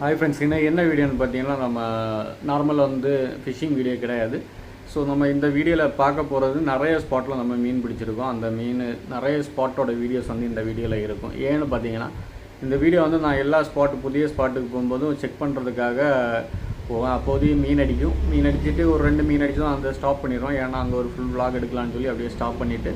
Hi friends இன்னும் என்ன வீடியோன்னு பார்த்தீங்கன்னா நம்ம நார்மலாக வந்து ஃபிஷிங் வீடியோ கிடையாது. ஸோ நம்ம இந்த வீடியோவில் பார்க்க போகிறது நிறைய ஸ்பாட்டில் நம்ம மீன் பிடிச்சிருக்கோம். அந்த மீன் நிறைய ஸ்பாட்டோட வீடியோஸ் வந்து இந்த வீடியோவில் இருக்கும். ஏன்னு பார்த்தீங்கன்னா இந்த வீடியோ வந்து நான் எல்லா ஸ்பாட் புதிய ஸ்பாட்டுக்கு போகும்போதும் செக் பண்ணுறதுக்காக போவேன். அப்போதையும் மீன் அடிக்கும். மீன் அடிச்சுட்டு ஒரு ரெண்டு மீன் அடிச்சதும் அந்த ஸ்டாப் பண்ணிடுவோம் ஏன்னா அங்கே ஒரு ஃபுல் விளாக் எடுக்கலாம்னு சொல்லி அப்படியே ஸ்டாப் பண்ணிவிட்டு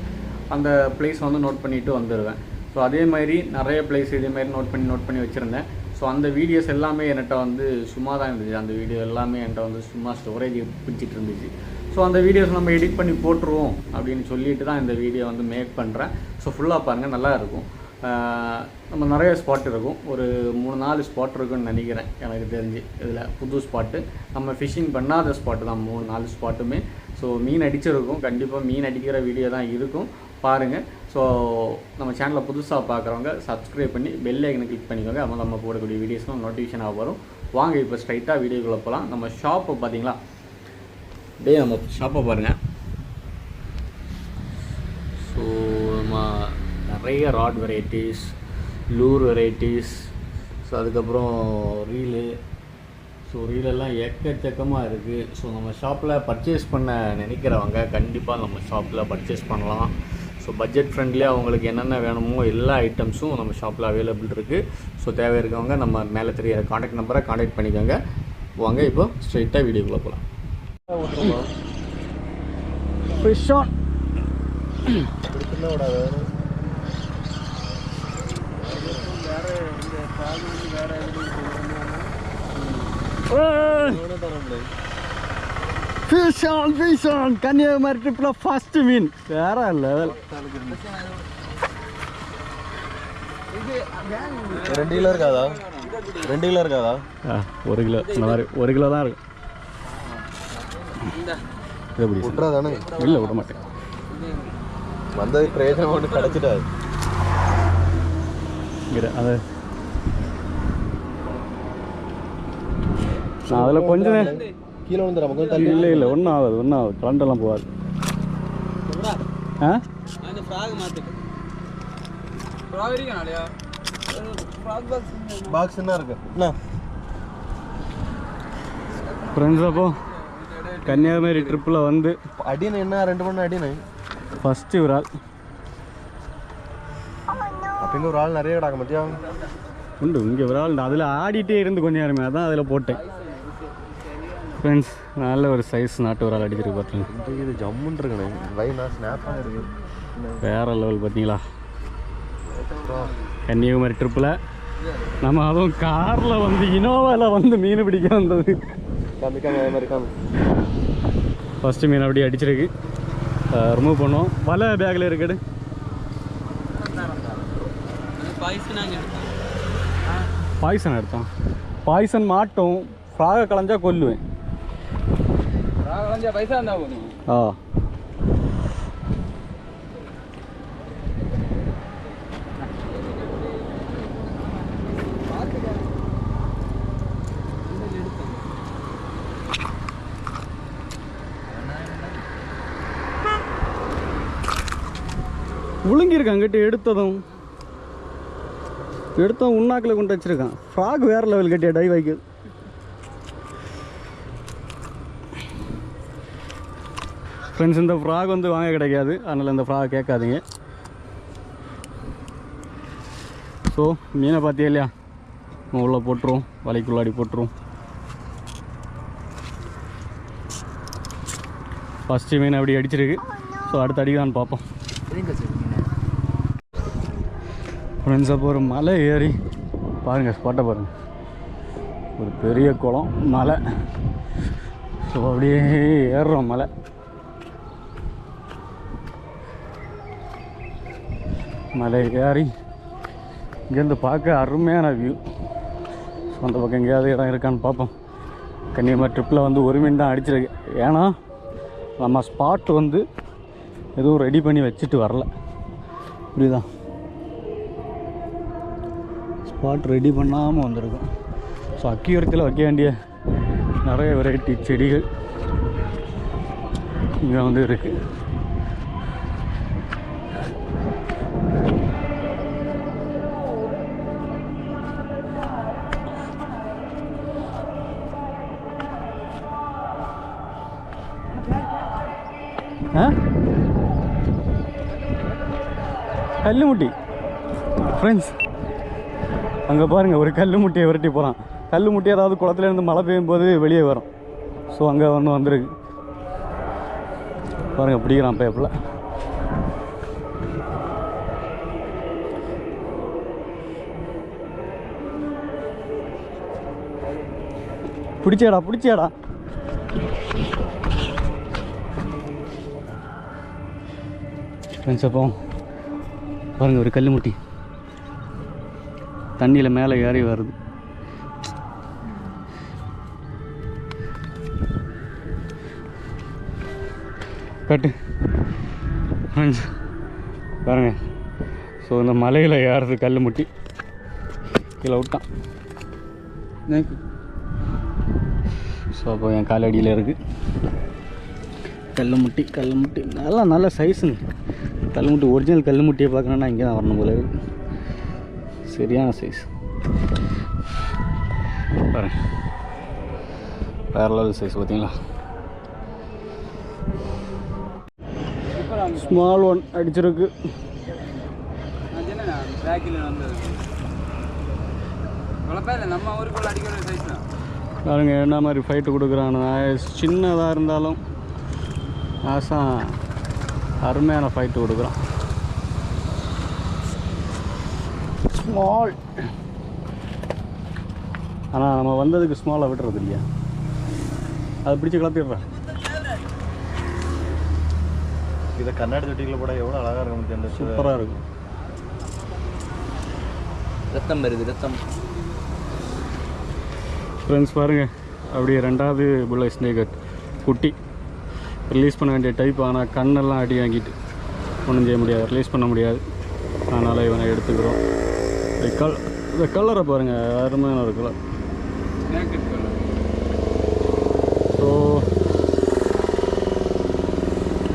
அந்த பிளேஸ் வந்து நோட் பண்ணிவிட்டு வந்துடுவேன் ஸோ அதே மாதிரி நிறைய பிளேஸ் இதே மாதிரி நோட் பண்ணி நோட் பண்ணி வச்சுருந்தேன். ஸோ அந்த வீடியோஸ் எல்லாமே என்கிட்ட வந்து சும்மா தான் இருந்துச்சு. அந்த வீடியோ எல்லாமே என்கிட்ட வந்து சும்மா ஸ்டோரேஜ் பிடிச்சிட்டு இருந்துச்சு. ஸோ அந்த வீடியோஸ் நம்ம எடிட் பண்ணி போட்டுருவோம் அப்படின்னு சொல்லிட்டு தான் இந்த வீடியோ வந்து மேக் பண்ணுறேன் ஸோ ஃபுல்லாக பாருங்கள் நல்லா இருக்கும். நம்ம நிறைய ஸ்பாட் இருக்கும். ஒரு மூணு நாலு ஸ்பாட் இருக்குன்னு நினைக்கிறேன். எனக்கு தெரிஞ்சு இதில் புது ஸ்பாட்டு நம்ம ஃபிஷிங் பண்ணாத ஸ்பாட்டு தான். மூணு நாலு ஸ்பாட்டுமே ஸோ மீன் அடிச்சிருக்கும். கண்டிப்பாக மீன் அடிக்கிற வீடியோ தான் இருக்கும். பாருங்கள் ஸோ நம்ம சேனலை புதுசாக பார்க்குறவங்க சப்ஸ்கிரைப் பண்ணி பெல் ஐக்கனை கிளிக் பண்ணிக்கோங்க. அப்போ நம்ம போடக்கூடிய வீடியோஸ்லாம் நோட்டிஃபிகேஷனாக வரும். வாங்க இப்போ ஸ்ட்ரைட்டாக வீடியோக்குள்ளே போகலாம் நம்ம ஷாப்பை பார்த்தீங்களா டே நம்ம ஷாப்பை பாருங்கள் ஸோ நம்ம நிறைய rod varieties lure varieties so அதுக்கப்புறம் ரீலு ஸோ ரீலெல்லாம் எக்கச்சக்கமாக இருக்குது ஸோ நம்ம ஷாப்பில் பர்ச்சேஸ் பண்ண நினைக்கிறவங்க கண்டிப்பாக நம்ம ஷாப்பில் பர்ச்சேஸ் பண்ணலாம். ஸோ பட்ஜெட் ஃப்ரெண்ட்லியாக அவங்களுக்கு என்னென்ன வேணுமோ எல்லா ஐட்டம்ஸும் நம்ம ஷாப்பில் அவைலபிள் இருக்குது ஸோ தேவை இருக்கவங்க நம்ம மேலே தெரியிற காண்டாக்ட் நம்பரை காண்டாக்ட் பண்ணிக்கோங்க. வாங்க இப்போ ஸ்ட்ரைட்டாக வீடியோக்குள்ளே போகலாம் fish on fish on fish on Kanyakumari ட்ரிப்பில் ஃபஸ்ட்டு மீன் வேற லெவல் ரெண்டு கிலோ இருக்காதா? ரெண்டு கிலோ இருக்காதா? ஒரு கிலோ. இந்த மாதிரி ஒரு கிலோ தான் இருக்கும் எப்படி விட்றா தானே இல்லை விட மாட்டேன். வந்தது பிரயோஜனம் ஒன்று கிடச்சிட்டாது. இங்கே அது. அதில் கொஞ்சம் கீழே வந்து நமக்கு தள்ளி. இல்லை இல்லை ஒன்றும் ஆகாது ஒன்றும் ஆகாது. கரண்டெல்லாம் போகாது. ஆ? பாக்ஸ் என்ன இருக்கு? என்ன? ஃப்ரெண்ட்ஸ் அப்போ கன்னியாகுமரி ட்ரிப்பில் வந்து அடினு என்ன? ரெண்டு மணி அடினு. ஃபஸ்ட்டு ஒரு ஆள். அப்போ இங்கே ஒரு ஆள் நிறைய கிடக்க மத்தியா உண்டு இங்கே ஒரு ஆள் அதில் ஆடிட்டே இருந்து கொஞ்ச நேரமே அதான் அதில் போட்டேன். ஃப்ரெண்ட்ஸ் நல்ல ஒரு சைஸ் நாட்டு ஒரு ஆள் அடிச்சிருக்கு பார்த்தீங்க இது ஜம்முன்னு இருக்கணே வை நான் ஸ்னாப்பாக இருக்கு. வேற லெவல் பார்த்தீங்களா கன்னியாகுமரி ட்ரிப்பில் நம்ம அதுவும் காரில் வந்து இனோவாவில் வந்து மீன் பிடிக்க வந்தது. ஃபஸ்ட்டு மீன் அப்படியே அடிச்சிருக்கு. ரிமூவ் பண்ணுவோம். வலை பேக்கில் இருக்குது பாய்சன் எடுத்தோம். பாய்சன் மாட்டும். ஃப்ராகை களைஞ்சா கொல்லுவேன். ஆ விழுங்கியிருக்கான் அங்கிட்டு எடுத்ததும். எடுத்தோம் உண்ணாக்கில் கொண்டு வச்சிருக்கான். ஃப்ராக் வேற லெவல் கட்டியா டை வைக்குது ஃப்ரெண்ட்ஸ் இந்த ஃப்ராக் வந்து வாங்க கிடைக்காது. அதனால் இந்த ஃப்ராக் கேட்காதீங்க. ஸோ மீனை பார்த்தியா இல்லையா? நம்ம உள்ளே போட்டுருவோம் வலைக்குள்ளாடி போட்டுரும். ஃபஸ்ட்டு மீன் அப்படி அடிச்சிருக்கு. ஸோ அடுத்த அடிக்கலான்னு பார்ப்போம். ஃப்ரெண்ட்ஸ் அப்போ ஒரு மலை ஏறி. பாருங்கள் ஸ்பாட்டை பாருங்கள் ஒரு பெரிய குளம் மலை. ஸோ அப்படியே ஏறுறோம் மலை. மலை ஏறி இங்கேருந்து பார்க்க அருமையான வியூ ஸோ அந்த பக்கம் எங்கேயாவது இடம் இருக்கான்னு பார்ப்போம். கன்னியாகுமரி ட்ரிப்பில் வந்து ஒரு மீன் தான் அடிச்சிருக்கு. ஏன்னா நம்ம ஸ்பாட் வந்து எதுவும் ரெடி பண்ணி வச்சுட்டு வரல. புரியுதா? ஸ்பாட் ரெடி பண்ணாமல் வந்திருக்கும். ஸோ அக்கியூரத்தில் வைக்க வேண்டிய நிறைய வெரைட்டி செடிகள் இங்கே வந்து இருக்குது கல்லுமுட்டி. ஃப்ரெண்ட்ஸ் அங்கே பாருங்கள் ஒரு கல் முட்டியை விரட்டி போகிறான் கல் முட்டி ஏதாவது குளத்துலேருந்து மழை பெய்யும் போது வெளியே வரும். ஸோ அங்கே ஒன்று வந்திருக்கு. பாருங்கள் பிடிக்கிறான் பேப்பில் பிடிச்சேடா பிடிச்சேடா. ஃப்ரெண்ட்ஸ் அப்போ பாருங்க ஒரு கல் முட்டி. தண்ணியில் மேலே ஏறி வருது. கட்டு. பாருங்க. ஸோ இந்த மலையில் ஏறுறது கல் முட்டி. கீழே விட்டான். ஸோ அப்போ என் காலடியில் இருக்குது கல்லுமுட்டி கல்லுமுட்டி நல்லா நல்ல சைஸுங்க கல்லுமுட்டி ஒரிஜினல் கல்லுமுட்டியை பார்க்கணுன்னா இங்கே தான் வரணும் போல சரியான சைஸ் பாருங்க. வேற லெவல் சைஸ் பார்த்தீங்களா? ஸ்மால் ஒன் அடிச்சிருக்கு. பாருங்க என்ன மாதிரி ஃபைட்டு கொடுக்குறான்னு சின்னதாக இருந்தாலும் ஆசம் அருமையான ஃபைட்டு கொடுக்குறான். ஸ்மால் ஆனால் நம்ம வந்ததுக்கு ஸ்மாலாக விட்டுறது இல்லையா? அதை பிடிச்சி கலத்திடுறேன் இதை கண்ணாடி தொட்டியில் போட எவ்வளோ அழகாக இருக்கும் சூப்பராக இருக்கும். ரத்தம் வருது ரத்தம். ஃப்ரெண்ட்ஸ் பாருங்கள் அப்படியே ரெண்டாவது புல்லை ஸ்னேகட் குட்டி. ரிலீஸ் பண்ண வேண்டிய டைப் ஆனால் கண்ணெல்லாம் அடி வாங்கிட்டு ஒன்றும் செய்ய முடியாது. ரிலீஸ் பண்ண முடியாது. அதனால் இவனை எடுத்துக்கிறோம். இந்த கல் இந்த கலரை பாருங்கள் அருமையான ஒரு கலர் ஸோ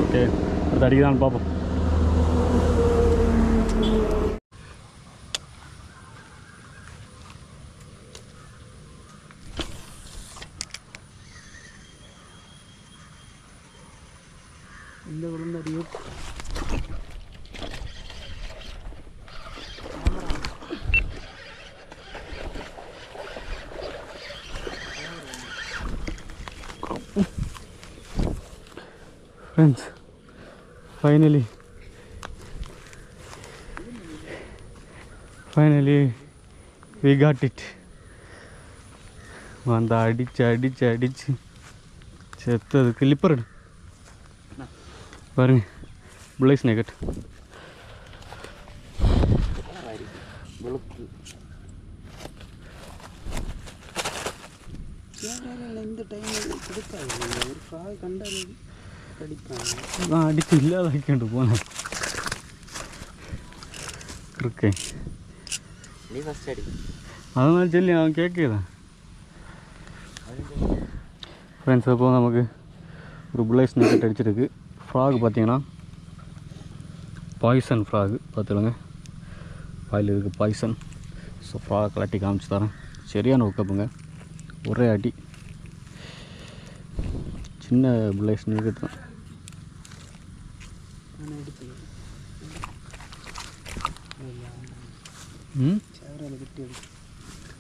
ஓகே அடுத்து அடிக்கிறான்னு பார்ப்போம். இந்த குழந்தை அடியோ friends finally finally we got it வந்து அடிச்சு அடிச்சு அடிச்சு செத்தது கிளிப்பர் பாருங்க புள்ளைஸ் நெகட் இந்த டைம் கொடுக்காது ஒரு காய் கண்டாலே கடிப்பாங்க நான் அடிச்சு இல்லாதாக்கிட்டு போனேன் இருக்கேன் நீ ஃப்ராக் பார்த்தீங்கன்னா பாய்சன் ஃப்ராக். பார்த்துடுங்க வாயில் இருக்குது பாய்சன். ஸோ ஃப்ராக் கலட்டி காமிச்சு தரேன். சரியான ஒக்கப்புங்க ஒரே அடி. சின்ன புல்லைஸ் நெக்கெட் தான்.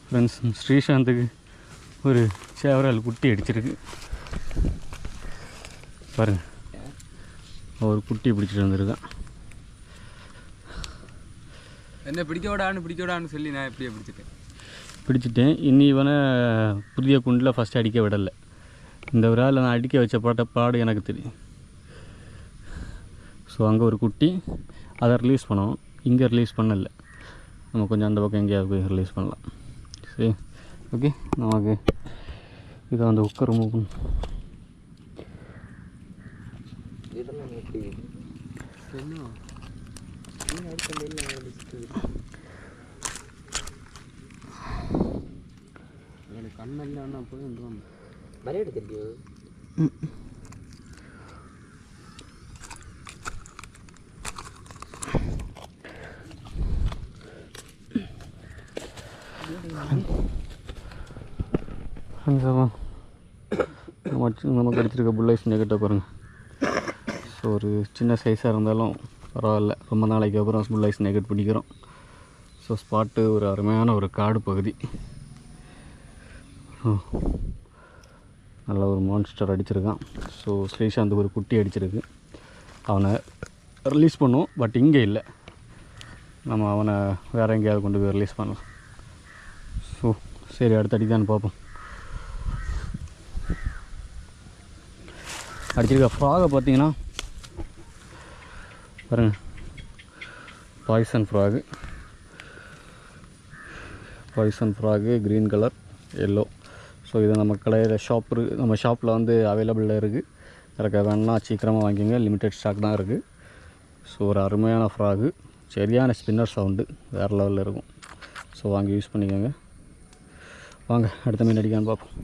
ஃப்ரெண்ட்ஸ் ஸ்ரீசாந்துக்கு ஒரு சேவரால் குட்டி அடிச்சிருக்கு. பாருங்கள் ஒரு குட்டி பிடிச்சிட்டு வந்திருக்கான். என்ன பிடிக்க விடான்னு பிடிக்க விடான்னு சொல்லி நான் எப்படியே பிடிச்சிட்டேன். பிடிச்சிட்டேன். இனி இவனை புதிய குண்டில் ஃபஸ்ட்டு அடிக்க விடலை. இந்த ஆள் நான் அடிக்க வச்ச பாட்ட பாடு எனக்கு தெரியும். ஸோ அங்கே ஒரு குட்டி அதை ரிலீஸ் பண்ணோம் இங்கே ரிலீஸ் பண்ணல. நம்ம கொஞ்சம் அந்த பக்கம் எங்கேயாவது போய் ரிலீஸ் பண்ணலாம். சரி ஓகே நமக்கு இதை வந்து உட்கார ரிமூவ் பண்ணு இதெல்லாம் எப்படி என்ன எனக்கு கண்ணெல்லாம் போய் மரியாதை நம்ம நமக்கு அடிச்சிருக்க புல்லைஸ் நெகட்ட பாருங்கள் ஸோ ஒரு சின்ன சைஸாக இருந்தாலும் பரவாயில்ல. ரொம்ப நாளைக்கு அப்புறம் ஃபுல் ஐஸ் நெகட் பிடிக்கிறோம் ஸோ ஸ்பாட்டு ஒரு அருமையான ஒரு காடு பகுதி. நல்ல ஒரு மான்ஸ்டர் அடிச்சிருக்கான். ஸோ ஸ்ரீசாந்த் ஒரு குட்டி அடிச்சிருக்கு. அவனை ரிலீஸ் பண்ணுவோம் பட் இங்கே இல்லை. நம்ம அவனை வேறு எங்கேயாவது கொண்டு போய் ரிலீஸ் பண்ணலாம். ஸோ சரி அடுத்த தான் பார்ப்போம். அடிச்சிருக்க ஃப்ராகை பார்த்தீங்கன்னா பாருங்க. Poison frog poison frog green colour yellow so இது நம்ம கடையில் ஷாப் இருக்குது நம்ம ஷாப்பில் வந்து அவைலபிளில் இருக்குது எனக்கு வேணும்னா சீக்கிரமாக வாங்கிக்கோங்க. லிமிட்டெட் ஸ்டாக் தான் இருக்குது ஸோ ஒரு அருமையான ஃப்ராகு சரியான ஸ்பின்னர் சவுண்டு வேறு லெவலில் இருக்கும். ஸோ வாங்கி யூஸ் பண்ணிக்கோங்க. வாங்க அடுத்த மீன் அடிக்கான்னு பார்ப்போம்.